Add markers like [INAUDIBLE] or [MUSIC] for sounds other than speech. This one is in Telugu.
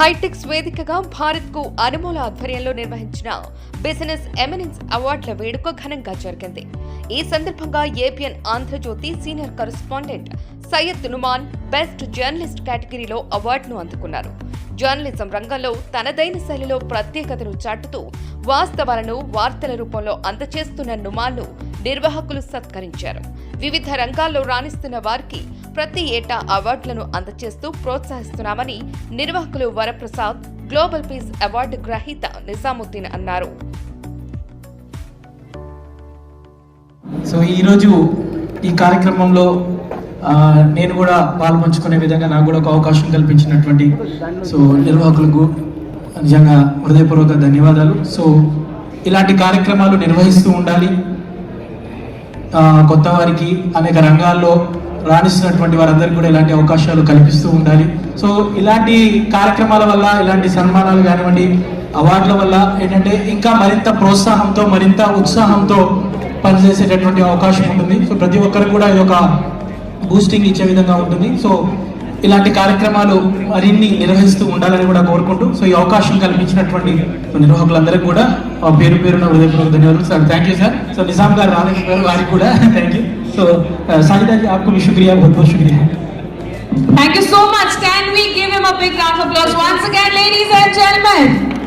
హైటెక్స్ వేదికగా భారత్కు అనుమూల ఆధ్వర్యంలో నిర్వహించిన బిజినెస్ ఎమినెన్స్ అవార్డుల వేడుక ఘనంగా జరిగింది. ఈ సందర్భంగా APN Andhrajyothy senior correspondent Syed Numan best journalist కేటగిరీలో అవార్డును అందుకున్నారు. జర్నలిజం రంగంలో తనదైన శైలిలో ప్రత్యేకతను చాటుతూ వాస్తవాలను వార్తల రూపంలో అందచేస్తున్న నుమాన్ను నిర్వాహకులు సత్కరించారు. వివిధ రంగాల్లో రాణిస్తున్న వారికి ప్రతి ఏటా అవార్డులను అందజేస్తూ ప్రోత్సహిస్తున్నామని నిర్వాహకులు వరప్రసాద్ గ్లోబల్ పీస్ అవార్డు గ్రహీత నిజాముద్దీన్ అన్నారు. సో ఈరోజు ఈ కార్యక్రమంలో నేను కూడా పాల్పంచుకునే విధంగా నాకు కూడా ఒక అవకాశం కల్పించినటువంటి సో నిర్వాహకులకు నిజంగా హృదయపూర్వక ధన్యవాదాలు. సో ఇలాంటి కార్యక్రమాలు నిర్వహిస్తూ ఉండాలి. కొత్త వారికి అనేక రంగాల్లో రాణిస్తున్నటువంటి వారందరికీ కూడా ఇలాంటి అవకాశాలు కల్పిస్తూ ఉండాలి. సో ఇలాంటి కార్యక్రమాల వల్ల ఇలాంటి సన్మానాలు కానివ్వండి అవార్డుల వల్ల ఏంటంటే ఇంకా మరింత ప్రోత్సాహంతో మరింత ఉత్సాహంతో పనిచేసేటటువంటి అవకాశం ఉంటుంది. సో ప్రతి ఒక్కరికి కూడా ఇది ఒక బూస్టింగ్ ఇచ్చే విధంగా ఉంటుంది. సో ఇలాంటి కార్యక్రమాలు మరిన్ని నిర్వహిస్తూ ఉండాలని కూడా కోరుకుంటూ సో ఈ అవకాశం కల్పించినటువంటి నిర్వాహకులందరికీ కూడా ఆ పేరు పేరున హృదయపూర్వక ధన్యవాదాలు. Sir thank you sir so Nizam గారు రాలేకపోయారు వారికి కూడా [LAUGHS] thank you so Sajida ji, आपको भी शुक्रिया, बहुत बहुत शुक्रिया। Thank you so much can we give him a big round of applause? Once again, ladies and gentlemen.